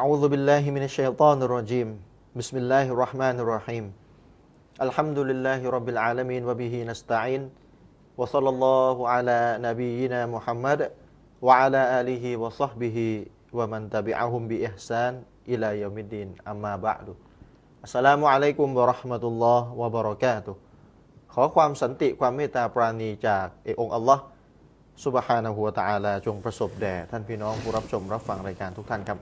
أعوذ بالله من الشيطان الرجيم بسم الله الرحمن الرحيم الحمد لله رب العالمين وبه نستعين وصلى الله على نبينا محمد وعلى آله وصحبه ومن تبعهم بإحسان إلى يوم الدين أما بعد السلام عليكم ورحمة الله وبركاته ขอความสันติความเมตตาปราณีจากเอกองค์อัลลอฮ์สุบฮานะฮูวะตะอาลาจงประสบแด่ท่านพี่น้องผู้รับชมรับฟังรายการทุกท่านครับ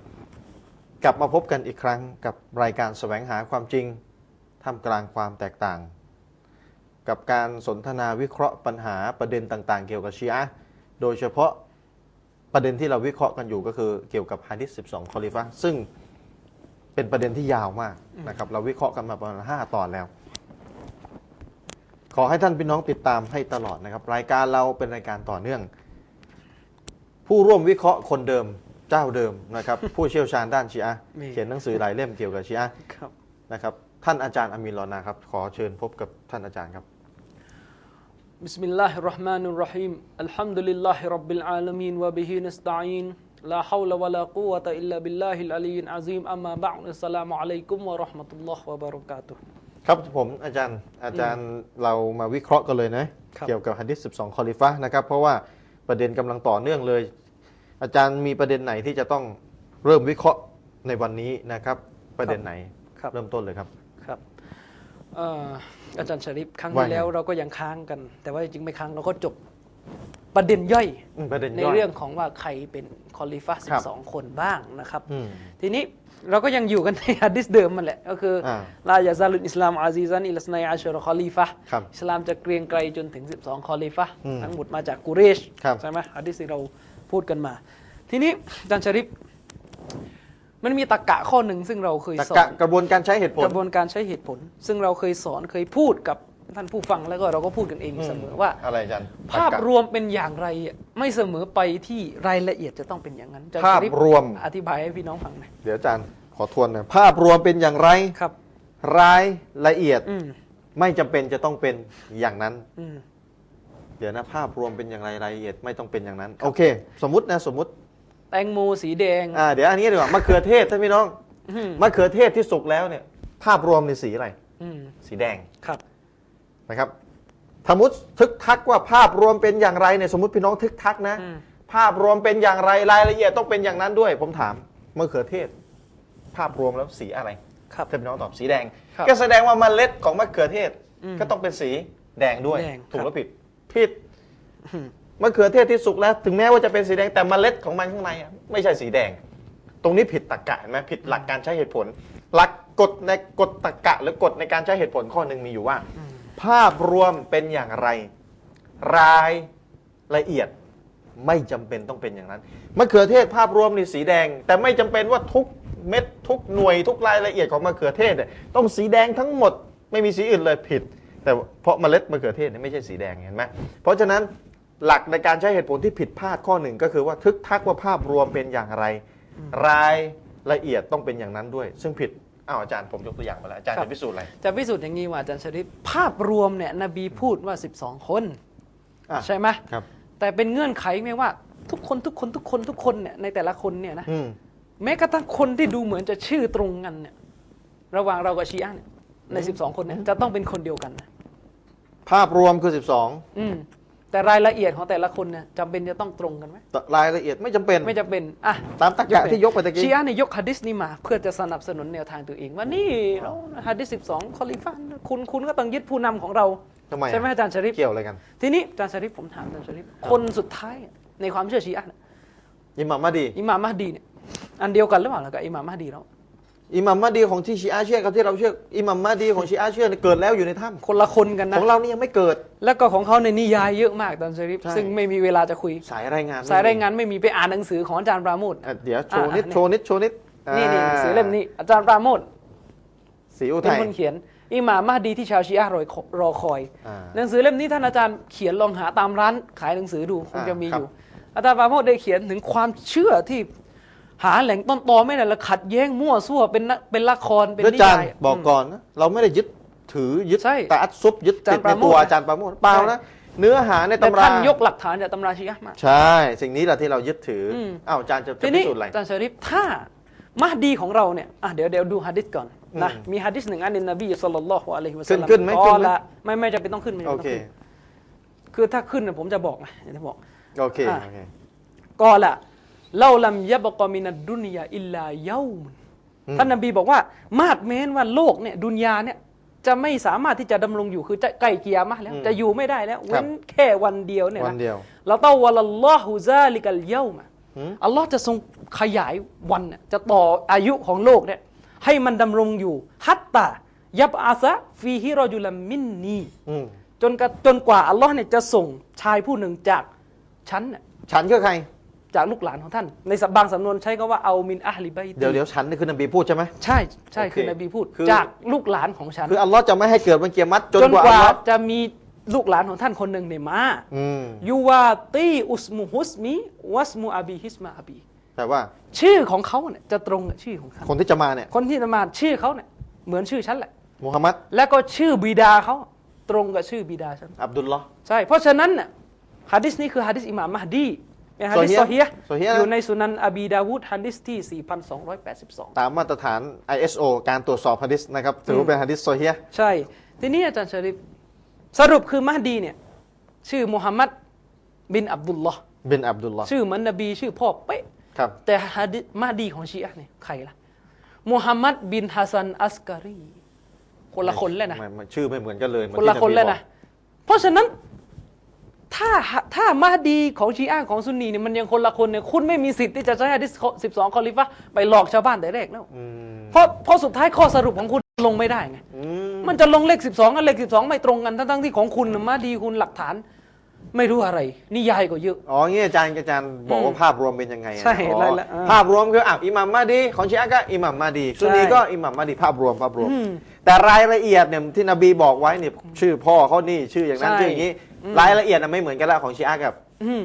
กลับมาพบกันอีกครั้งกับรายการแสวงหาความจริงท่ามกลางความแตกต่าง กับการสนทนาวิเคราะห์ปัญหาประเด็นต่างๆ เกี่ยวกับชีอะโดยเฉพาะประเด็นที่เราวิเคราะห์กันอยู่ก็คือเกี่ยวกับฮะดิษ12คอลิฟะห์ซึ่งเป็นประเด็นที่ยาวมากนะครับเราวิเคราะห์กันมาประมาณ5ตอนแล้ว ขอให้ท่านพี่น้องติดตามให้ตลอดนะครับ รายการเราเป็นรายการต่อเนื่อง ผู้ร่วมวิเคราะห์คนเดิม เจ้าเดิมนะครับ ผู้เชี่ยวชาญด้านชีอะเขียนหนังสือหลายเล่มเกี่ยวกับชีอะนะครับ ท่านอาจารย์อามีนรอนาครับ ขอเชิญพบกับท่านอาจารย์ครับ بسم الله الرحمن الرحيم الحمد لله رب العالمين وبه نستعين لا حول ولا قوة إلا بالله العلي العظيم أما بعد السلام عليكم ورحمة الله وبركاته ครับผมอาจารย์อาจารย์เรามาวิเคราะห์กันเลยนะเกี่ยวกับฮะดิษ12คอลิฟะนะครับ เพราะว่าประเด็นกำลังต่อเนื่องเลย อาจารย์มีประเด็นไหนที่จะต้องเริ่มวิเคราะห์ในวันนี้นะครับ ประเด็นไหนครับเริ่มต้นเลยครับครับเอ่ออาจารย์ชริปครั้งว่าที่ไงแล้วเราก็ยังค้างกัน แต่ว่าจริงๆไม่ค้างเราก็จบประเด็นย่อยอืมประเด็นในย่อยเรื่องของว่าใครเป็นคอลิฟะครับ12 คนบ้างนะครับอืมทีนี้เราก็ยังอยู่กันในฮะดิษเดิมมันแหละ ก็คืออาลายาซาลุนอิสลามอาซีซันอิลสไนอาชรคอลีฟะห์ครับอิสลามจะเกรียงไกรจนถึง 12 คอลีฟะห์อืมทั้งหมดมาจากกุเรชครับใช่ไหมฮะดิษที่เรา พูดกันมา ทีนี้อาจารย์ชริปมันมีตรกกะข้อหนึ่งซึ่งเราเคยตรรสอกะนกระบวนการใช้เหตุผลกระบวนการใช้เหตุผล ซึ่งเราเคยสอนเคยพูดกับท่านผู้ฟังแล้วก็เราก็พูดกันเองอยู่เสมอว่าอะไรอาจารย์ภาพตรรกะรวมเป็นอย่างไรอะไม่เสมอไปที่รายละเอียดจะต้องเป็นอย่างนั้นอาจารย์ภาพชริปรวมอธิบายให้พี่น้องฟังหน่อยเดี๋ยวอาจารย์ขอทวนหน่อยภาพรวมเป็นอย่างไรครับ รายละเอียดอืมไม่จำเป็นจะต้องเป็นอย่างนั้นอืม เดี๋ยวนะภาพรวมเป็นอย่างไรรายละเอียดไม่ต้องเป็นอย่างนั้น โอเค สมมตินะสมมติแตงโมสีแดงอ่าเดี๋ยวอันนี้ดีกว่ามะเขือเทศท่านพี่น้องอืมมะเขือเทศที่สุกแล้วเนี่ย ภาพรวมในสีอะไร อืมสีแดงครับ นะครับสมมติทึกทักว่าภาพรวมเป็นอย่างไรเนี่ยสมมติพี่น้องทึกทักนะ อืม ภาพรวมเป็นอย่างไรรายละเอียดต้องเป็นอย่างนั้นด้วย ผมถามมะเขือเทศ ภาพรวมแล้วสีอะไร ครับ ท่านพี่น้องตอบสีแดง ครับก็แสดงว่าเมล็ดของมะเขือเทศอืมก็ต้องเป็นสีแดงด้วย แดงถูกครับ หรือผิด ผิดมะเขือเทศที่สุกแล้ว ถึงแม้ว่าจะเป็นสีแดงแต่เมล็ดของมันข้างในไม่ใช่สีแดง ตรงนี้ผิดตรรกะเห็นไหมผิดหลักการใช้เหตุผล หลักกฎในกฎตรรกะ หรือกฎในการใช้เหตุผลข้อหนึ่งมีอยู่ว่า ภาพรวมเป็นอย่างไร รายละเอียดไม่จำเป็นต้องเป็นอย่างนั้นมะเขือเทศภาพรวมนี่สีแดง แต่ไม่จำเป็นว่าทุกเม็ดทุกหน่วยทุกรายละเอียดของมะเขือเทศต้องสีแดงทั้งหมด ไม่มีสีอื่นเลยผิด แต่เพราะเมล็ดมะเขือเทศเนี่ยไม่ใช่สีแดงเห็นไหมเพราะฉะนั้นหลักในการใช้เหตุผลที่ผิดพลาดข้อหนึ่งก็คือว่าทึกทักว่าภาพรวมเป็นอย่างไร รายละเอียดต้องเป็นอย่างนั้นด้วย ซึ่งผิดอ้าวอาจารย์ผมยกตัวอย่างไปแล้วอาจารย์ครับจะพิสูจน์อะไรจะพิสูจน์อย่างนี้ว่าอาจารย์ชริปภาพรวมเนี่ยนบีพูดว่า 12 คนอะใช่ไหมครับ แต่เป็นเงื่อนไขไหมว่าทุกคนทุกคนทุกคนทุกคนเนี่ยในแต่ละคนเนี่ยนะอืมแม้กระทั่งคนที่ดูเหมือนจะชื่อตรงกันเนี่ยระหว่างเรากับชีอะห์เนี่ย ใน 12 คนเนี่ยจะต้องเป็นคนเดียวกันนะภาพรวมคือ 12 อืมแต่รายละเอียดของแต่ละคนเนี่ยจำเป็นจะต้องตรงกันไหมแต่รายละเอียดไม่จำเป็นไม่จำเป็นอะตามตรรกะที่ยกไปตะกี้ชีอะห์เนี่ยยกฮะดิษนี้มา เพื่อจะสนับสนุนแนวทางตัวเองว่านี่เราฮะดิษ12คอลิฟะห์คุณคุณก็ต้องยึดผู้นำของเราทำไมอะใช่ไหมอาจารย์ชริปเกี่ยวอะไรกัน ทีนี้อาจารย์ชริปผมถามอาจารย์ชริปคนสุดท้ายอะในความเชื่อชีอะห์เนี่ยอิหม่ามมาดีอิหม่ามมหดีเนี่ยอันเดียวกันหรือเปล่าแล้วกับอิหม่ามมหดีแล้ว อิหม่ามมาดีของที่ชีอะห์เชื่อกับที่เราเชื่ออิหม่ามมาดีของชีอะห์เชื่อเนี่ยเกิดแล้วอยู่ในถ้คนละคนกันำนะ ของเรานี่ยังไม่เกิด แล้วก็ของเขาในนิยายเยอะมากอาจารย์ชริปใช่ ซึ่งไม่มีเวลาจะคุย สายรายงานสายรายงานไม่มีไปอ่านหนังสือของอาจารย์ปราโมท อะเดี๋ยวโชว์นิดอะ โชว์นิดโชว์นิดนี่นี่าหนังสือเล่มนี้อาจารย์ปราโมทสีอุเป็นทัยคนเขียนอิหม่ามมหดีที่ชาวชีอะห์รอยรอคอย อ่า หนังสือเล่มนี้ท่านอาจารย์เขียนลองหาตามร้านขายหนังสือดูคงจะมีอ่าอยู่ อาจารย์ปราโมทได้เขียนถึงความเชื่อที่ หาแหล่งต้นตอไม่ได้และขัดแย้งมั่วซั่วเป็นนักเป็นละครเป็นแล้วนิอาจารยาย์ยบอกก่อนนะเราไม่ได้ยึดถือยึดใช่แต่อัดซุบยึดอาจารติย์ดในตัวปราโมทอาจารย์ปราโมทเปล่านะเนื้อหาในแต่ตำราท่านยกหลักฐานจากตำราชีอะห์มาใช่ สิ่งนี้แหละที่เรายึดถืออมอ้าวอาจารย์จะจะทีพินี้สูจน์อะไรอาจารย์ชริปถ้ามหดีของเราเนี่ยอะเดี๋ยวเดี๋ยวดูฮะดิษก่อนนะอืมมีฮะดิษหนึ่งอันในนบีศ็อลลัลลอฮุอะลัยฮิวะสัลลัมขึ้นขึ้นไหมขึ้นไหมกอละไม่ไม่จะเป็นต้องขึ้นไม่จำโอเป็นต้เคองขึ้นคือถ้าขึ้นเนี่ยผมจะบอกไงเดี๋ยวจะบอกโอเคอะโอเคกอละ เล่าลัมยะบกอมินัดดุนยาอิลลาเยามุนอืมท่านนบีบอกว่า มาดเม้นว่าโลกเนี่ยดุนยาเนี่ยจะไม่สามารถที่จะดำรงอยู่คือจะใกล้เกียร์มาแล้ว จะอยู่ไม่ได้แล้วเว้นแค่วันเดียวเนี่ยวันนะเดียวเราต้องวะลัลลอฮุซาลิกัลเยามาหืมอัลลอฮ์จะทรงขยายวันเนี่ยจะต่ออายุของโลกเนี่ยให้มันดำรงอยู่ ฮัตตายับอาซะฟีฮิรอจุลัมมินนีอืมจนกระจนกว่าอัลลอฮ์เนี่ยจะส่งชายผู้หนึ่งจากฉันเนี่ยฉันคือใคร จากลูกหลานของท่าน ในบางสำนวนใช้ก็ว่าเอามินอะฮลิบัยตีเดี๋ยวเดี๋ยวฉันนี่คือนบีพูดใช่ไหมใช่ใช่โอเคคือนบีพูดคือจากลูกหลานของฉัน คืออัลลอฮ์จะไม่ให้เกิดวันเกียรมัดจนจนกว่ากอัว่าลลอฮ์จะมีลูกหลานของท่านคนหนึ่งเนี่ยมาอืมยูวาตีอุสมุฮุสมีวัสมูอาบีฮิสมาอาบีแต่ว่า ชื่อของเขาเนี่ยจะตรงกับชื่อของเขาคนที่จะมาเนี่ยคนที่จะมาชื่อเขาเนี่ยเหมือนชื่อฉันแหละมุฮัมมัดแล้วก็ชื่อบิดาเขาตรงกับชื่อบิดาฉันอับดุลลอฮ์ใช่เพราะฉะนั้นน่ะฮะดิษนี้คือฮะดิษอิหม่ามมหดี เป็นฮะดิษซซออฮีฮีฮ์ห์ซอฮีฮ์นะอยู่ในสุนันอบีดาวูดฮะดิษที่ 4282 ตามมาตรฐาน ISO การตรวจสอบฮะดิษนะครับถือว่าเป็นฮะดิษโซเฮียใช่ ทีนี้อาจารย์ชะริฟสรุปคือมหดีเนี่ยชื่อมุฮัมมัดบินอับดุลลอฮ์บินอับดุลลอฮ์ชื่อเหมือนนบีชื่อพ่อเป๊ะครับแต่ฮะดิษมหดีของชีอะห์เนี่ยใครล่ะมุฮัมมัดบินฮัสซันอัสการีคนละคนเลยนะไม่ไม่ชื่อไม่เหมือนกันเลยเหมือคนละที่คนเลยบนะอกเพราะฉะนั้น ถ้าถ้ามหดีของชีอะห์ของซุนนีเนี่ยมันยังคนละคนเนี่ยคุณไม่มีสิทธิ์ที่จะใช้ฮะดิษสิบสองคอลิฟะห์ไปหลอกชาวบ้านแต่แรกแล้วอืมเพราะเพราะสุดท้ายข้อสรุปของคุณลงไม่ได้ไงอืมมันจะลงเลข12กับเลข12ไม่ตรงกันทั้งๆที่ของคุณน่ะมาดีคุณหลักฐาน ไม่รู้อะไร นิยายก็เยอะอ๋องี้อาจารย์อาจารย์บอกว่าภาพรวมเป็นยังไงอะใช่อ๋อรายละเออภาพรวมคืออะอิหมัมมาดีของชีอะห์ก็อิหมัมมาดีซุนนีใช่ก็อิหมัมมาดีภาพรวมภาพรวมอืมแต่รายละเอียดเนี่ยที่นบีบอกไว้เนี่ยชื่อพ่อเขานี่ชื่ออย่างนั้นใช่ชื่ออย่างนี้ รายละเอียดน่ะไม่เหมือนกันละของชีอะห์กับอืม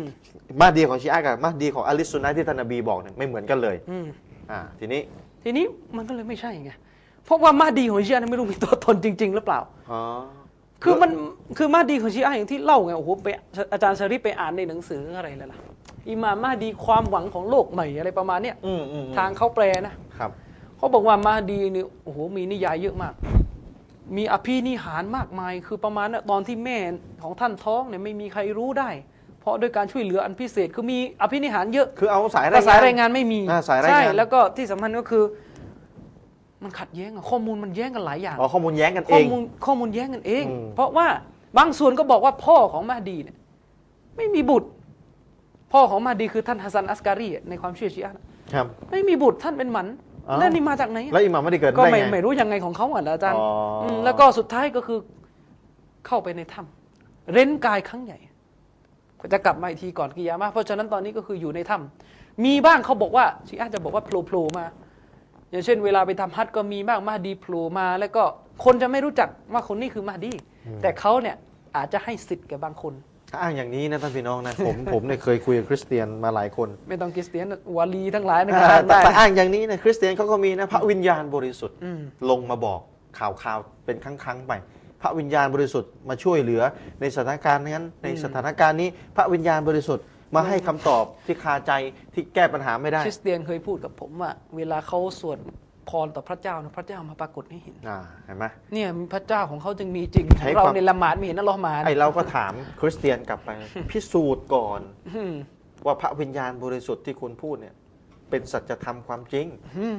มาดีของชีอะห์กับมาดีของอะลิสซุนนะห์ที่ท่านนบีบอกเนี่ยไม่เหมือนกันเลยอืมอ่าทีนี้ทีนี้มันก็เลยไม่ใช่ไงเพราะว่ามาดีของชีอะห์เนี่ยไม่รู้มีตัวตนจริง ๆ หรือเปล่าอ๋อคือมันคือมาดีของชีอะห์อย่างที่เล่าไงโอ้โหไปอาจารย์ชาริฟไปอ่านในหนังสืออะไรเลยล่ะอิหม่ามมาดีความหวังของโลกใหม่อะไรประมาณเนี้ยอืมอืมอืมทางเขาแปลนะครับเขาบอกว่ามาดีนี่โอ้โหมีนิยายเยอะมาก มีอภินิหารมากมาย คือประมาณน่ะตอนที่แม่ของท่านท้องเนี่ยไม่มีใครรู้ได้ เพราะด้วยการช่วยเหลืออันพิเศษคือมีอภินิหารเยอะคือเอาสายแต่สายรายงานไม่มีอ่าสายรายงานใช่แล้วก็ที่สำคัญก็คือ มันขัดแย้งอะข้อมูลมันแย้งกันหลายอย่างอ๋อข้อมูลแย้งกันเอข้องมูลข้อมูลแย้งกันเองอืมเพราะว่าบางส่วนก็บอกว่าพ่อของมาดีเนี่ยไม่มีบุตร พ่อของมาดีคือท่านฮัสซันอัสการีในความเชื่อชีอะห์นะครับไม่มีบุตรท่านเป็นหมัน อ้าวแล้วนี่มาจากไหนอะแล้วอิหมัมไม่ได้เกิดก็ได้ไม่ไง ไม่รู้ยังไงของเขาอะนะอาจารย์อ๋ออื มแล้วก็สุดท้ายก็คือเข้าไปในถ้ำเร้นกายครั้งใหญ่ ก็จะกลับมาอีกทีก่อนกิยามะห์เพราะฉะนั้นตอนนี้ก็คืออยู่ในถ้ำมีบ้างเขาบอกว่าชีอะห์จะบอกว่าโผล่ๆมา อย่างเช่น เวลาไปทำฮัจญ์ก็มีบ้างมาดีโผล่มา แล้วก็คนจะไม่รู้จักว่าคนนี้คือมาดี แต่เขาเนี่ยอาจจะให้สิทธิ์แก่บางคน ถ้าอ้างอย่างนี้นะท่านพี่น้องนะผมผมเนี่ยเคยคุยกับคริสเตียนมาหลายคน ไม่ต้องคริสเตียนวาลีทั้งหลายนะอ่าครับแต่ได้แต่อ้างอย่างนี้นะคริสเตียนเขาก็มีนะพระวิญญาณบริสุทธิ์อืมลงมาบอกข่าวข่าวๆเป็นครั้งๆไปพระวิญญาณบริสุทธิ์มาช่วยเหลือในสถานการณ์นั้นในสถานการณ์นี้พระวิญญาณบริสุทธิ์มาให้คำตอบที่คาใจที่แก้ปัญหาไม่ได้คริสเตียนเคยพูดกับผมว่าเวลาเขาสวด พรต่อพระเจ้านะพระเจ้ามาปรากฏให้เห็นอ่าเห็นไหมเนี่ยพระเจ้าของเขาจึงมีจริง ใช้เราความ ในละหมาดไม่เห็นนะเรามาไอเราก็ถามคริสเตียนกลับไป พิสูจน์ก่อน อืมว่าพระวิญญาณบริสุทธิ์ที่คุณพูดเนี่ย เป็นสัจธรรมความจริง อืม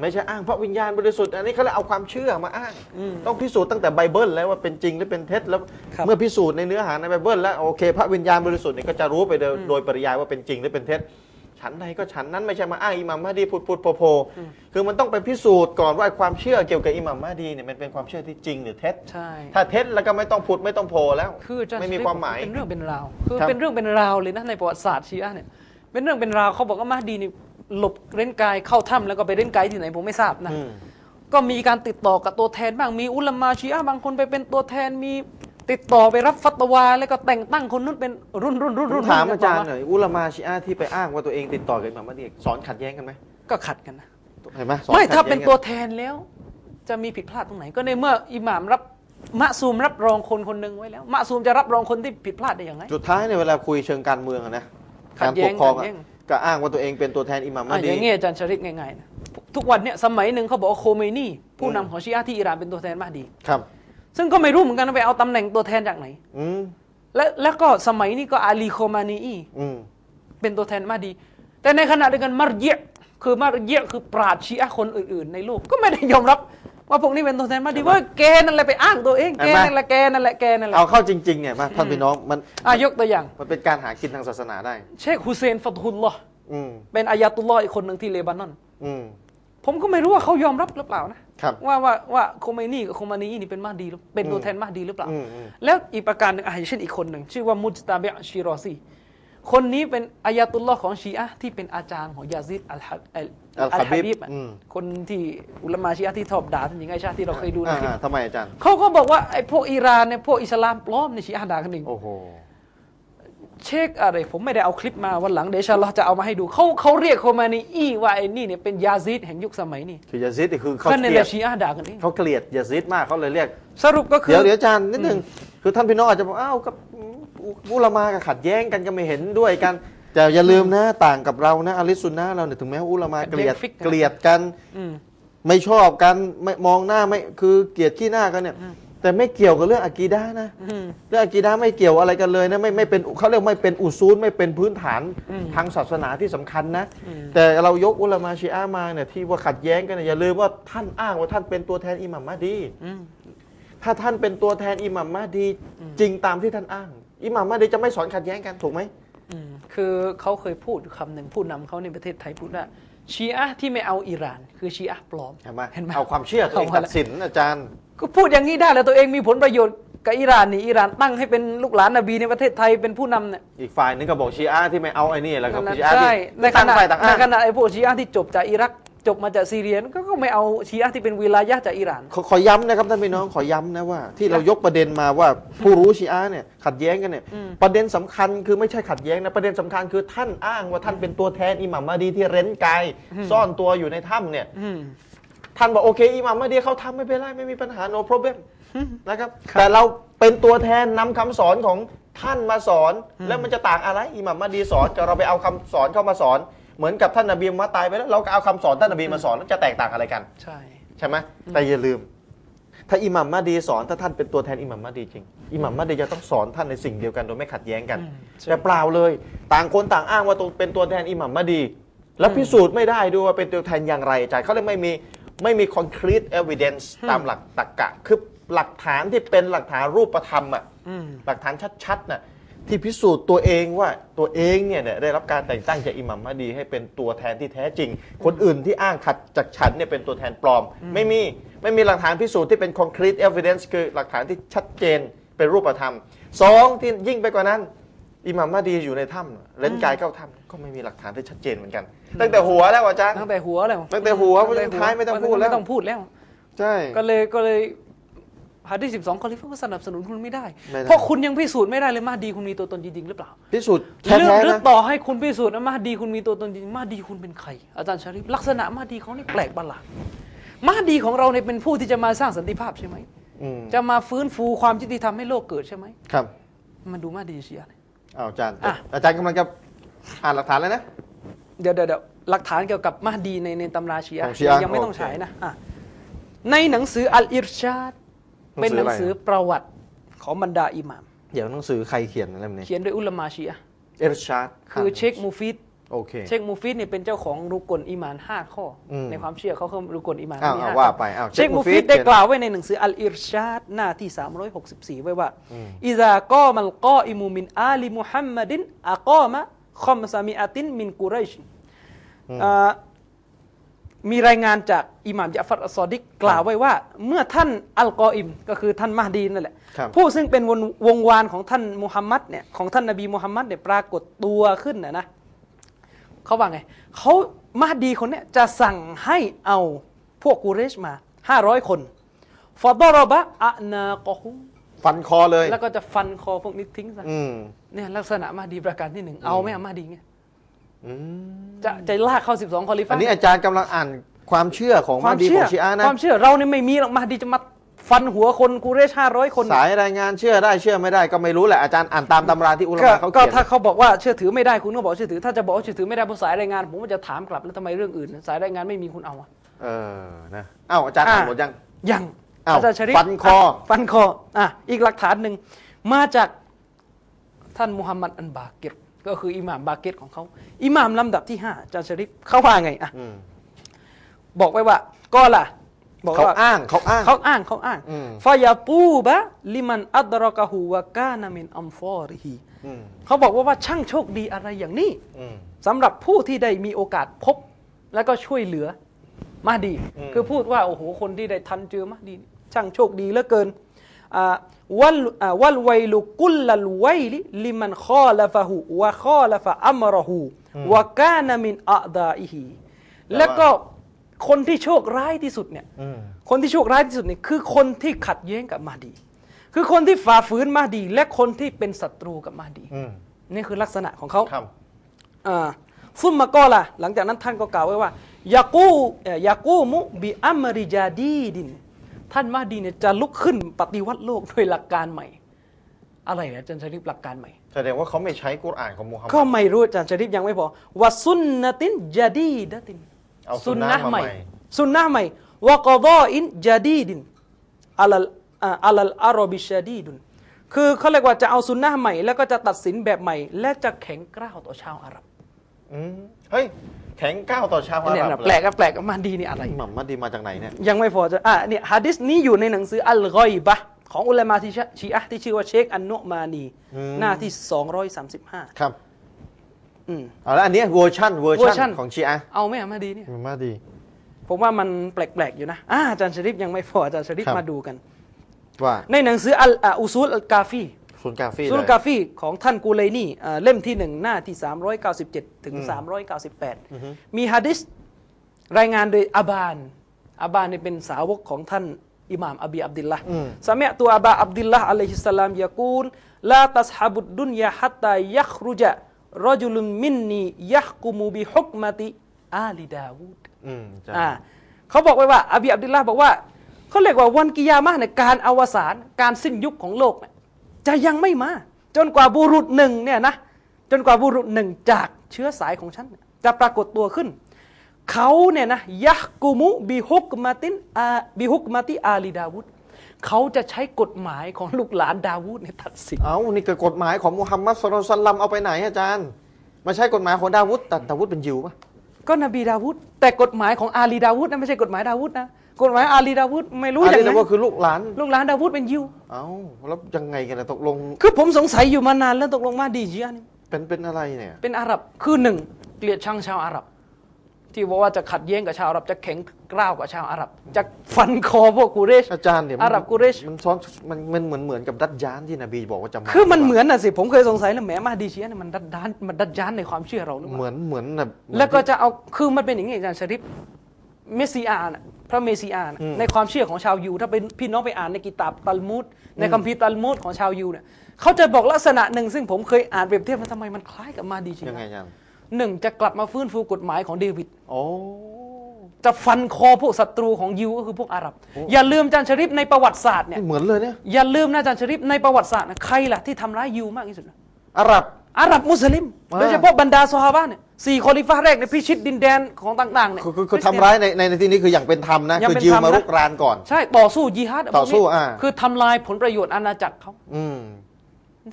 ไม่ใช่อ้างพระวิญญาณบริสุทธิ์อันนี้เขาเลยเอาความเชื่อมาอ้าง อืมต้องพิสูจน์ตั้งแต่ไบเบิลแล้วว่าเป็นจริงหรือเป็นเท็จแล้ว ครับเมื่อพิสูจน์ในเนื้อหาในไบเบิลแล้วโอเค พระวิญญาณบริสุทธิ์เนี่ยก็จะรู้ไปโดยโดยปริยายว่าเป็นจริงหรือเป็นเท็จ ฉันใดก็ฉันนั้นไม่ใช่มาอ้างอิหมัมมาดีพูดพูดโพโพคือมันต้องไปพิสูจน์ก่อนว่าความเชื่อเกี่ยวกับอิหมัมมาดีเนี่ยมันเป็นความเชื่อที่จริงหรือเท็จใช่ถ้าเท็จแล้วก็ไม่ต้องพูดไม่ต้องโพแล้ว คืออาจารย์ไม่มีชริฟความหมายเป็นเรื่องเป็นราวคือครับเป็นเรื่องเป็นราวเลยนะในประวัติศาสตร์ชีอะห์เนี่ยเป็นเรื่องเป็นราวเขาบอกว่ามาฮดีนี่หลบเล่นกายเข้าถ้ำแล้วก็ไปเล่นกายที่ไหนผมไม่ทราบนะอืมก็มีการติดต่อกับตัวแทนบ้างมีอุลามาชีอะห์บางคนไปเป็นตัวแทนมี ติดต่อไปรับฟัตวา แล้วก็แต่งตั้งคนนู้นเป็นรุ่นรุ่นรุ่นผรุ่มนถามรุ่นอาจารย์หน่อยอุลามาชีอะห์ที่ไปอ้างว่าตัวเองติดต่อกับอิหมัมมาดีสอนขัดแย้งกันไหมก็ขัดกันนะเห็นไหมสอนไม่ขัดถ้าแย้งเป็นกัตัวแทนแล้ว จะมีผิดพลาดตรงไหน ก็ในเมื่ออิหม่ามรับมะซูมรับรองคนคนหนึ่งไว้แล้วมะซูมจะรับรองคนที่ผิดพลาดได้อย่างไรสุดท้ายเนี่ยเวลาคุยเชิงการเมืองอะนะขักาดรแย้ปงกครองขัดอะแย้ง ก็อ้างว่าตัวเองเป็นตัวแทนอิหมัมอะมาอดี ย่างงี้อาจารย์ชริกง่ายๆนะทุกวันเนี่ยสมัยหนึ่งเขาบอกว่าโคเมนีผู้นำของชีอะห์ที่อิหร่านเป็นตัวแทนมหดี ครับ ซึ่งก็ไม่รู้เหมือนกันว่าไปเอาตำแหน่งตัวแทนจากไหน อืมและแล้วก็สมัยนี้ก็อาลีโคมานีอีอืมเป็นตัวแทนมาดี แต่ในขณะเดียวกันมารเยะคือมารเยะคือปราชญ์ชีอะห์คนอื่น ๆ ในโลกก็ไม่ได้ยอมรับ ว่าพวกนี้เป็นตัวแทนมาดีว่าแกนั่นแหละไปอ้างตัวเองแกนั่นแหละแกนั่นแหละแกนั่นแหละเอาเข้าจริงๆเนี่ยมาท่านพี่น้องมันอะยกตัวอย่าง มันเป็นการหากินทางศาสนาได้ เชคฮุเซนฟัตฮุลลอฮ์อืมเป็นอายาตุลลอฮ์อีกคนหนึ่งที่เลบานอนอืมผมก็ไม่รู้ว่าเขายอมรับหรือเปล่านะครับ ว่าว่าว่าโคเมนีกับโคมานีนี่เป็นมาดีหรือเป็นตัวแทนมาดีหรือเปล่าอืมอืมแล้วอีกประการหนึ่งอะอย่างเช่นอีกคนหนึ่งชื่อว่ามุจตาเบะชิรอซีคนนี้เป็นอายาตุลลอฮ์ของชีอะห์ที่เป็นอาจารย์ของยาซิดอัลฮะอัลอัลอัลฮะฮะบีบีบบอะอืมคนที่อุลามาชีอะห์ที่ชอบด่าท่านหญิงไอชาที่เราเคยดูในอ่าคลิปอ่าทำไมอาจารย์เขาก็บอกว่าไอ้พวกอิหร่านเนี่ยพวกอิสลามปลอมในชีอะห์ด่ากันเองโอ้โห เช็คอะไร ผมไม่ได้เอาคลิปมาวันหลังเดยวอินชาอัลลอฮ์จะเอามาให้ดูเขาเขาเรียกโคมานีอีว่าไอ้นี่เนี่ยเป็นยาซิดแห่งยุคสมัยนี้คือยาซิดนี่คือเขาก็ในเกแหลียละดชีอะห์ด่ากันเองเขาเกลียดยาซิดมากเขาเลยเรียก สรุปก็คือเดี๋ยวเดี๋ยวอาจารย์นิดนึงคือท่านพี่น้องอาจจะบอกอ้าวกับอุลามากับขัดแย้งกันก็ไม่เห็นด้วยกันแต่อย่าลืมนะต่างกับเรานะอาลิสซุนนะห์เราเนี่ยถึงแม้ว่าอุลามาเกลียดเกลียดกันอืมไม่ชอบกันไม่มองหน้าไม่คือเกลียดขี้หน้ากันเนี่ย แต่ไม่เกี่ยวกับเรื่องอากีดานะอืมเรื่องอากีดาไม่เกี่ยวอะไรกันเลยนะไม่ไม่เป็นเขาเรียกไม่เป็นอุซูลไม่เป็นพื้นฐานอืมทางศาสนาที่สำคัญนะอืมแต่เรายกอุลามาชีอะห์มาเนี่ยที่ว่าขัดแย้งกันเนี่ยอย่าลืมว่าท่านอ้างว่าท่านเป็นตัวแทนอิหมัมมาดีอืมถ้าท่านเป็นตัวแทนอิหมัมมาดีจริงตามที่ท่านอ้างอิหมัมมาดีจะไม่สอนขัดแย้งกันถูกไหมอืมคือเขาเคยพูดอยู่คำหนึ่งผู้นำเขาในประเทศไทยพูดว่าชีอะห์ที่ไม่เอาอิหร่าน คือชีอะห์ปลอมเห็นไหมเห็นไหมเอาความเชื่อตัวเองเอามาตัดสินอาจารย์ ก็พูดอย่างนี้ได้แล้วตัวเองมีผลประโยชน์กับอิหร่านนี่อิหร่านตั้งให้เป็นลูกหลานนบีในประเทศไทยเป็นผู้นำเนี่ยอีกฝ่ายนึงก็บอกชีอะห์ที่ไม่เอาไอ้นี่แหละครับนั่นชีอะห์ใช่ที่ในขต่างณะฝ่ายต่างในอ้างขณะไอ้พวกชีอะห์ที่จบจากอิรักจบมาจากซีเรียก็ก็ไม่เอาชีอะห์ที่เป็นวิลายะห์จากอิหร่าน ขอขอย้ำนะครับท่านพี่น้องขอย้ำนะว่า ที่เรายกประเด็นมาว่าผู้รู้ชีอะห์เนี่ยขัดแย้งกันเนี่ยอืม ประเด็นสำคัญคือไม่ใช่ขัดแย้งนะประเด็นสำคัญคือท่านอ้างว่าท่านเป็นตัวแทนอิหมัมมาดีที่เร้นกายซ่อนตัวอยู่ในถ้ำเนี่ย อืม ท่านบอกโอเคอิหมัมมาดีเขาทำไม่เป็นไรไม่มีปัญหา no problem นะครับ แต่เราเป็นตัวแทนนำคำสอนของท่านมาสอน แล้วมันจะต่างอะไรอิหมัมมาดีสอนกับเราไปเอาคำสอนเข้ามาสอน เหมือนกับท่านนบีมาตายไปแล้วเราก็เอาคำสอนท่านนบีมาสอนแล้วจะแตกต่างอะไรกัน ใช่ใช่ไหมแต่อย่าลืม ถ้าอิหมัมมาดีสอนถ้าท่านเป็นตัวแทนอิหมัมมาดีจริงอิหมัมมาดีจะต้องสอนท่านในสิ่งเดียวกันโดยไม่ขัดแย้งกันอืมใช่แต่เปล่าเลย ต่างคนต่างอ้างว่าตัวเป็นตัวแทนอิหมัมมาดี แล้วพิสูจน์ไม่ได้ด้วยว่าเป็นตัวแทนอย่างไรอาจารย์เขาเลยไม่มี ไม่มี concrete evidence ตามหลักตรรกะ คือหลักฐานที่เป็นหลักฐานรูปธรรมอะอืมหลักฐานชัดๆน่ะที่พิสูจน์ตัวเองว่าตัวเองเนี่ยเนี่ยได้รับการแต่งตั้งจากอิหมัมมาดี ให้เป็นตัวแทนที่แท้จริง คนอื่นที่อ้างขัดจากฉันเนี่ยเป็นตัวแทนปลอม ไม่มีไม่มีหลักฐานพิสูจน์ที่เป็น concrete evidence คือหลักฐานที่ชัดเจนเป็นรูปธรรมสองที่ยิ่งไปกว่านั้น อิหมัมมาดีอยู่ในถ้ำเล่นกายเข้าถ้ำก็ไม่มีหลักฐานที่ชัดเจนเหมือนกัน ตั้งแต่หัวแล้วอาจารย์ตั้งแต่หัวแล้วตั้งแต่หัวตั้งแต่ท้ายไม่ต้องพูดแล้วไม่ต้องพูดแล้วใช่ก็เลยก็เลยฮะที่สิบสองคอลิฟะก็สนับสนุนคุณไม่ได้ไม่ได้ เพราะคุณยังพิสูจน์ไม่ได้เลยมาดีคุณมีตัวตนจริงๆหรือเปล่า พิสูจน์หรือแท้หรือๆนะต่อให้คุณพิสูจน์ว่ามาดีคุณมีตัวตนจริงมาดีคุณเป็นใคร อาจารย์ชาริฟลักษณะมาดีเขานี่แปลกประหลาดมาดีของเราเนี่ยเป็นผู้ที่จะมาสร้างสันติภาพใช่ไหมอืมจะมาฟื้นฟูความยุติธรรมให้โลกเกิดใช่ไหมครับ มันดูมาดีเชียร์ อ้าวอาจารย์อะ อาจารย์กำลังจะอ่านหลักฐานเลยนะ เดี๋ยวเดี๋ยวเดี๋ยวหลักฐานเกี่ยวกับมาดีในในตำราชียะของชีอะห์ยังไม่ต้องโอเคฉายนะอะในหนังสืออัลอิรชาดหนังสือเป็นหนังอะไรสือประวัติของบรรดาอิหม่ามเดี๋ยวหนังสือใครเขียนอะไรแบบนี้เขียนโดยอุลามาชีอะห์เอรชาร์ดคือเชคมูฟิด โอเค เชคมูฟิดเนี่ยเป็นเจ้าของรุกลอิมานห้าข้ออมในความเชื่อเขาคือรุกลอิมานอ้าวมีอ้าวห้าว่าข้อไปอ้าวเชคมูฟิดได้กล่าวไว้ในหนังสืออัลอิรชาดหน้าที่ 364 ไว้ว่าอิซากอมัลกออิมูมินอาลีมุฮัมมัดินอะกอมะคอมซามิอาตินมินกุเรชอ่ามีรายงานจากอิหม่ามยะฟัรอัสซอดิกกล่าวไว้ว่า เมื่อท่านอัลกออิม ก็คือท่านมหดีนั่นแหละครับผู้ซึ่งเป็นวงวงวานของท่านมุฮัมมัดเนี่ยของท่านนบีมุฮัมมัดเนี่ยปรากฏตัวขึ้นนะนะ เขาว่าไงเขามหดีคนเนี้ยจะสั่งให้เอาพวกกูเรชมา500คนฟอดรบะอะนากอฮุฟันคอเลย แล้วก็จะฟันคอพวกนี้ทิ้งซะอืมเนี่ยลักษณะมหดีประการที่หนึ่งเอาไหมเอามหดีไงอืมจะจะลากเข้า12คอลิอัฟะนนี้อาจารย์กำลังอ่านความเชื่อของความัมนดีเชื่ขอองชีอะห์นะความเชื่อเราเนี่ยไม่มีหรอกมหดีจะมา ฟันหัวคนกูเรชห้าร้อยคน สายรายงานเชื่อได้เชื่อไม่ได้ก็ไม่รู้แหละอาจารย์อ่านตามตำราที่อุลาก็มะเขาก็เขียนถ้าเขาบอกว่าเชื่อถือไม่ได้คุณก็บอกเชื่อถือถ้าจะบอกว่าเชื่อถือไม่ได้บนสายรายงาน ผมก็จะถามกลับแล้วทำไมเรื่องอื่น สายรายงานไม่มีคุณเอาอะเออนะเอ้าอาจารย์อ่านหมดยังยังอ้าวอาจารย์ชริฟฟันคอะฟันคออะอีกหลักฐานหนึ่งมาจากท่านมุฮัมมัดอันบาเกตก็คืออิหม่ามบาเกตของเขาอิหม่ามลำดับที่ห้าอาจารย์ชริฟเขาว่าไงอะอืมบอกไว้ว่าก็ล่ะ บอกเขาว่าอ้างเขาอ้างเขาอ้างเขาอ้างอืมฟายาตูบะลิมันอัดรอกะฮูวะกานามินอัมฟอริฮีอืมเขาบอกว่าว่าช่างโชคดีอะไรอย่างนี้อืมสำหรับผู้ที่ได้มีโอกาสพบ แล้วก็ช่วยเหลือมาดีอืมคือพูดว่าโอ้โหคนที่ได้ทันเจอมาดี ช่างโชคดีเหลือเกินอ่าวัลอ่าวัลไวลุกุลลัลไวลิลิมันคอลฟะฮูวะคอลฟะอัมรหูวะกานามินอัดาอิฮีแล้วก็ คนที่โชคร้ายที่สุดเนี่ยอืมคนที่โชคร้ายที่สุดนี่คือคนที่ขัดแย้งกับมาดี คือคนที่ฝ่าฝืนมาดี และคนที่เป็นศัตรูกับมาดีอืมนี่คือลักษณะของเขาครับอ่าซุมมาก็ล่ะ หลังจากนั้นท่านก็กล่าวไว้ว่ายากูเอ่อยากูมุบิอัมริจาดีดิน ท่านมาดีเนี่ยจะลุกขึ้นปฏิวัติโลกด้วยหลักการใหม่ อะไรนะอาจารย์ชริปหลักการใหม่ แสดงว่าเขาไม่ใช้กุรอานของมูฮัมหมัก็ดไม่รู้อาจารย์ชริปยังไม่พอว่าซุนนะตินจาดีดะติน เอาซุนนะห์มาใหม่ซุนนะห์ใหม่วะกอฎออินจาดีดินอัลลอ่าอัลลอารอบิชาดีดุนคือเขาเรียกว่าจะเอาซุนนะห์ใหม่ แล้วก็จะตัดสินแบบใหม่ และจะแข็งกร้าวต่อชาวอาหรับอืมเฮ้ยแข็งก้าวต่อชาวอาเนี่ยหรับนะแปลกก็แปลกก็มาดีนี่อะไรอิหมัมมัดดีมาจากไหนเนี่ยยังไม่พอจะอะเนี่ยฮะดิษนี้อยู่ในหนังสืออัลกอยบะห์ของอุลามะที่ชีอะห์ที่ชื่อว่าเชคอันนุมานีอืมหน้าที่ 235 ครับ อืมเอาแล้วอันเนี้ยเวอร์ชันเวอร์เวอร์ชัชันน ของชีอะห์เอาไหมอะมาดีเนี่ยอิหมัมมัดดี ผมว่ามันแปลกๆอยู่นะอ่าอาจารย์ชริฟยังไม่พออาจารย์ชริฟครับ มาดูกัน ว่าในหนังสืออัลอะอุซูลอัลกาฟีซุนกาฟีอุซูลเลยกาฟีของท่านกูเลนี่อ่าเล่มที่หนึ่งหน้าที่ 397 ถึง 398 มีฮะดิษรายงานโดยอาบานอาบานนี่เป็นสาวกของท่านอิหม่ามอบีอับดิลละอืมสมัยตัวอาบาอับดิลละอะลัยฮิสสลามยากูลลาตัสฮับุดดุนยาฮัตตายัครุจะ รจุลุมมินนียักกุมูบิฮุกมติอาลีดาวูดอืมใช่อ่าเขาบอกไว้ว่าอบีอับดิลละบอกว่าเขาเรียกว่าวันกิยามะห์เนี่ยการอวสานการสิ้นยุคของโลกเนี่ยจะยังไม่มา จนกว่าบุรุษหนึ่งเนี่ยนะจนกว่าบุรุษหนึ่งจากเชื้อสายของฉันเนี่ยจะปรากฏตัวขึ้น เขาเนี่ยนะยักกุมุบิฮุกมาตินอาบิฮุกมาติอาลีดาวุด เขาจะใช้กฎหมายของลูกหลานดาวูดในยตัดสินเอานี่คือกฎหมายของมุฮัมมัดสุลลัลสลัมเอาไปไหนอาจารย์มาใช้กฎหมายของดาวุฒแต่ดาวุฒเป็นยิวปะก็นบีดาวูดแต่กฎหมายของอาลีดาวูดนะไม่ใช่กฎหมายดาวูดนะกฎหมายอาลีดาวูดไม่รู้อันอย่างนี้นั้นะนว่าคือลูกหลานลูกหลานดาวูดเป็นยิวเอาแล้วยังไงกันนะตกลง คือผมสงสัยอยู่มานานแล้วตกลงมาดีจียะนี่เป็นเป็นอะไรเนี่ยเป็นอาหรับคือหนึ่งเกลียดชังชาวอาหรับ ที่บอกว่าจะขัดแย้งกับชาวอาหรับจะแข็งกร้าวกับชาวอาหรับ จะฟันคอพวกกุเรชอาจารย์เนี่ยมันอาหรับกุเรชมันซ้อนมันมันเหมือนเหมือนกับดัดยานที่นบีบอกว่าจะมาคือมันเหมือนน่ะสิผมเคยสงสัยแล้วแหมมาดีจียะเนี่ยมันดัดดานมันดัดยานในความเชื่อเราหรือเปเหมืล่าอนเหมือนแบบแล้วก็จะเอาคือมันเป็นอย่างนี้อาจารย์ชริปเมสซิอาห์น่ะพระเมสซิอาห์น่ะอืมในความเชื่อของชาวยูถ้าเป็นพี่น้องไปอ่านในกิตาบตัลมุดในคัมภีร์ตัลมุดของชาวยูเนี่ยเขาจะบอกลักษณะหนึ่งซึ่งผมเคยอ่านเปรียบเทียบมันทำไมมันคล้ายกับมาดีจียังไงยะอาจารย์ หนึ่งจะกลับมาฟื้นฟูกฎหมายของเดวิด โอ้ จะฟันคอพวกศัตรูของยิวก็คือพวกอาหรับ อย่าลืมอาจารย์ชริปในประวัติศาสตร์เนี่ย เหมือนเลยเนี่ย อย่าลืมนะอาจารย์ชริปในประวัติศาสตร์นะใครล่ะที่ทำร้ายยิวมากที่สุดนะอาหรับ อาหรับมุสลิมอ่าโดยเฉพาะบรรดาซอฮาบะห์เนี่ยสี่คอลิฟาแรกในยพิชิตดินแดนของต่างๆเนี่ยคือคือคือทำร้ายในในในที่นี้คืออย่างเป็นธรรมนะอย่างคือเป็นยิวธรรมมานะรุกรานก่อน ใช่ต่อสู้ยิฮัดต่อสู้พวกนี้อ่า คือทำลายผลประโยชน์อาณาจักรเขาอืม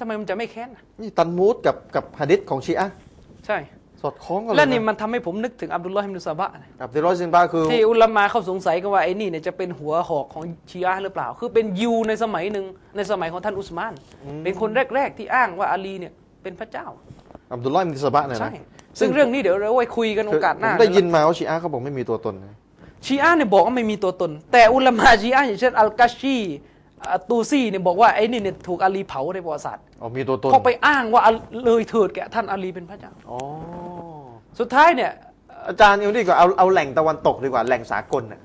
ทำไมมันจะไม่แค้นน่ะนี่ตันมูดกับกับฮะดิษของชีอะห์ใช่ สอดคล้องกันเลยและนี่นะมันทำให้ผมนึกถึงอับดุลลอฮ์อิบนุซาบะห์นะอับดุลรอฮ์ซินบาคือที่อุลามะเขาสงสัยกันว่าไอ้นี่เนี่ยจะเป็นหัวหอกของชีอะห์หรือเปล่า คือเป็นยิวในสมัยหนึ่งในสมัยของท่านอุสมาน เป็นคนแรก ๆ ที่อ้างว่าอาลีเนี่ยเป็นพระเจ้าอับดุลลอฮ์อิบนุสบะเนี่ยใช่นะซึ่งเรื่องนี้เดี๋ยวเราไว้คุยกันโอกาสหน้าผมได้ยินมาว่าชีอะห์เขาบอกไม่มีตัวตนนะชีอะห์เนี่ยบอกว่าไม่มีตัวตน แต่อุลามะชีอะห์อย่างเช่นอัลกัชชีอั ตตูซีเนี่ยบอกว่าไอ้นี่เนี่ยถูกอาลีเผาในประวัติศาสตร์อ๋อมีตัวตนเขาไปอ้างว่าอัลเลยเถิดแก่ท่านอาลีเป็นพระเจ้าอ๋อสุดท้ายเนี่ย อาจารย์เอาดีกว่าเอาเอาแหล่งตะวันตกดีกว่าแหล่งสากลน่ะ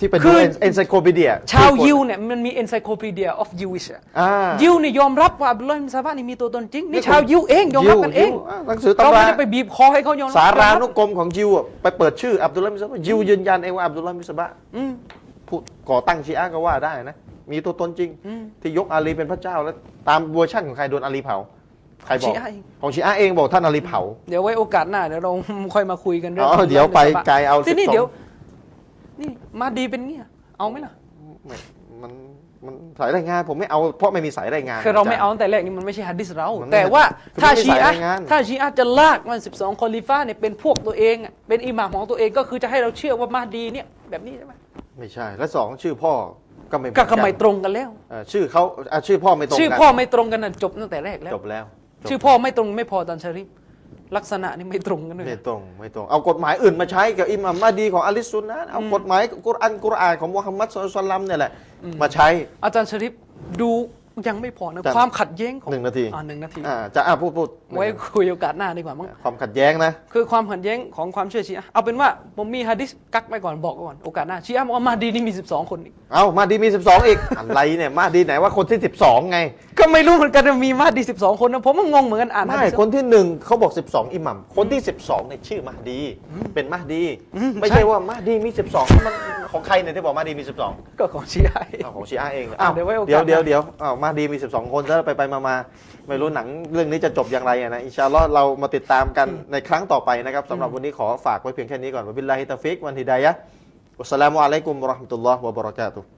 ที่เป็นคือเอ็นไซโคปีเดียชาวยิวเนี่ยมันมี encyclopedia of Jewish อะอ่ายิวเนี่ยยอมรับว่าอับดุลลอฮ์อิบนุซาบะห์นี่มีตัวตนจริงนี่นี่ชาวยิวเองยอมรับกันเองยิวยิวหนังสือเขาตำไม่ราได้ไปบีบคอให้เขายอมรับสารานุกรมของยิวอะไปเปิดชื่ออับดุลลาห์มิสบะห์ยิวยืนยันเองว่าอับดุลลาห์มิสบะห์อืมผู้ก่อตั้งชีอะห์ก็ว่าได้นะ มีตัวตนจริงอืมที่ยกอาลีเป็นพระเจ้าแล้ว ตามเวอร์ชั่นของใครโดนอาลีเผาใครบอกชีอะห์เองของชีอะห์เองบอกท่านอาลีเผา เดี๋ยวไว้โอกาสหน้าเดี๋ยวเราค่อยมาคุยกันเรื่อ๋อเดี๋ยวไปไกลเอาทีนี้12เดี๋ยว นี่มาดีเป็นเงี้ยเอาไหมล่ะไม่มันมันสายรายงานผมไม่เอาเพราะไม่มีสายรายงานคือเราไม่จเอาตั้งแต่แรกนี่มันไม่ใช่ฮัดดิสเรามันไม่แต่ว่าคือถ้าไม่มีชีอะสายรายงานถ้าชีอะจะลากมัน 12 คอลิฟ้าเนี่ยเป็นพวกตัวเองอะเป็นอิหม่ามของตัวเองก็คือจะให้เราเชื่อว่ามาดีเนี่ยแบบนี้ใช่ไหมไม่ใช่ และสองชื่อพ่อ ก็ไม่เหมือนก็นก็ไม่ตรงกันแล้ว เออชื่อเขาอะชื่อพ่อไม่ตรงกันชื่อพ่อไม่ตรงกันน่ะจบตั้งแต่แรกแล้ว จบแล้วจบชื่อพ่อไม่ตรงไม่พอตอนชาริฟลักษณะนี่ไม่ตรงกันเลยไม่ตรงไม่ตรง เอากฎหมายอื่นมาใช้กับอิหมัมมาดีของอาลิสซุนนะห์เอากฎหมายกุรอานกุรอานของมุฮัมมัดสุลตัลลัมเนี่ยแหละมาใช้ อาจารย์ชาริฟดู ยังไม่พอนะอาจารย์ความขัดแย้งของหนึ่งนาทีอ่าหนึ่งนาทีอ่าจะอะพูดพูดไว้คุยโอกาสหน้าดีกว่ามั้งความขัดแย้งนะ คือความขัดแย้งของความเชื่อชีอะห์เอาเป็นว่าผมมีฮะดิษกักไปก่อนบอกไว้ก่อนโอกาสหน้าชีอะห์บอกว่ามาดีนี่มี 12 คนอีกเอามาดีมี 12 อีก อะไรเนี่ย มาดีไหนว่าคนที่ 12 ไง ก็ไม่รู้เหมือนกันว่ามีมาดี 12 คนนะผมก็งงเหมือนกันอ่านฮะไม่ ดิษ คนที่หนึ่งเขาบอก 12 อิหมัมคนที่ 12เนี่ยชื่อมาดี เป็นมาดี อืมไม่ใช่ ใช่ว่ามาดีมี 12มันของใครเนี่ยที่บอกมาดีมี 12ก็ของชีอะห์อ้าวของชีอะห์เองอะอ้าวเดี๋ยวไว้โอกาส เดี๋ยวเดี๋ยวหน้าเดี๋ยวอ้าวมาดีมี 12 คนแล้วไปไปมามาไม่รู้หนังเรื่องนี้จะจบอย่างไรอะนะอินชาอัลลอฮ์เรามาติดตามกันในครั้งต่อไปนะครับสำหรับวันนี้ขอฝากไว้เพียงแค่นี้ก่อนวะบิลลาฮิตาฟิกวันฮิดายะฮ์วัสสลามุอะลัยกุมวะเราะห์มะตุลลอฮ์วะบะเราะกาตุฮ์